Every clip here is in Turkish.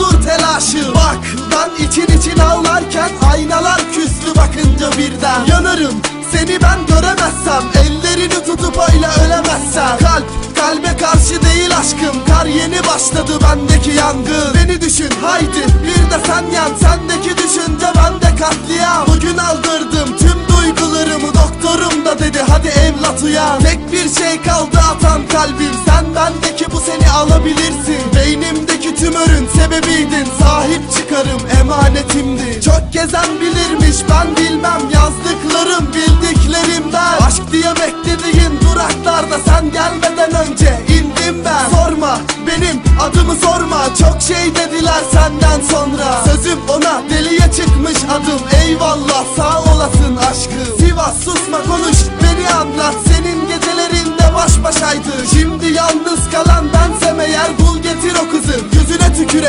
budur telaşı. Bak ben için için ağlarken Aynalar küstü bakınca birden. Yanarım seni ben göremezsem Ellerini tutup öyle ölemezsem. Kalp kalbe karşı değil aşkım Kar yeni başladı bendeki yangın. Beni düşün haydi bir de sen yan Sendeki düşünce bende katliam. Bugün aldırdım tüm duygularımı Doktorum da dedi hadi evlat uyan. Tek bir şey kaldı atan kalbim Sen bendeki bu seni alabilirsin. Beynimdeki tümörün sebebiydin. Sahip çıkarım emanetimdi. Çok gezen bilirmiş ben bilmem. Yazdıklarım bildiklerimden. Aşk diye beklediğin duraklarda Sen gelmeden önce indim ben. Sorma benim adımı sorma. Çok şey dediler senden sonra. Sözüm ona deliye çıkmış adım. Eyvallah sağ olasın aşkım Sivas susma konuş beni anlat. Senin gecelerinde baş başaydı. Şimdi yalnız kalan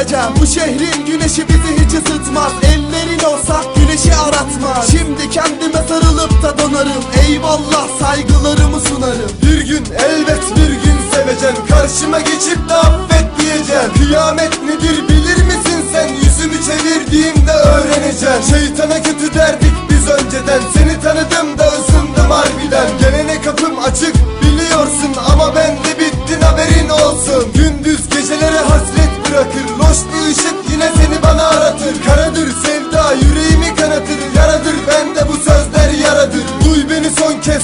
tüküreceğim Bu şehrin güneşi bizi hiç ısıtmaz. Ellerin olsa güneşi aratmaz. Şimdi kendime sarılıp da donarım. Eyvallah saygılarımı sunarım. Bir gün elbet bir gün seveceksin Karşıma geçip de affet diyeceksin Kıyamet nedir bilir misin sen? Yüzümü çevirdiğimde öğreneceksin Şeytana kötü derdik biz önceden. Seni tanıdım da ısındım harbiden. Gelene kapım açık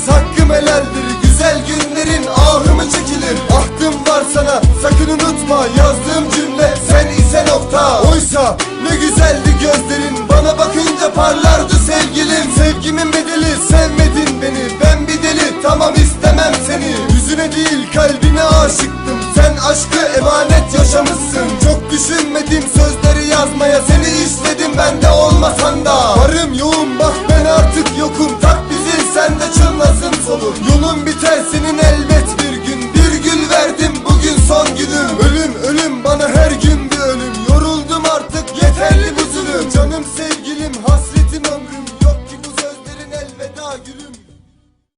hakkım helaldir Güzel günlerin ahımı çekilir? Ahtım var sana sakın unutma Yazdığım cümle sen ise nokta. Oysa ne güzeldi gözlerin Bana bakınca parlardı sevgilim. Sevgimin bedeli sevmedin beni Ben bir deli tamam istemem seni. Yüzüne değil kalbine aşıktım Sen aşkı emanet yaşamışsın. Çok düşünmedim sözleri yazmaya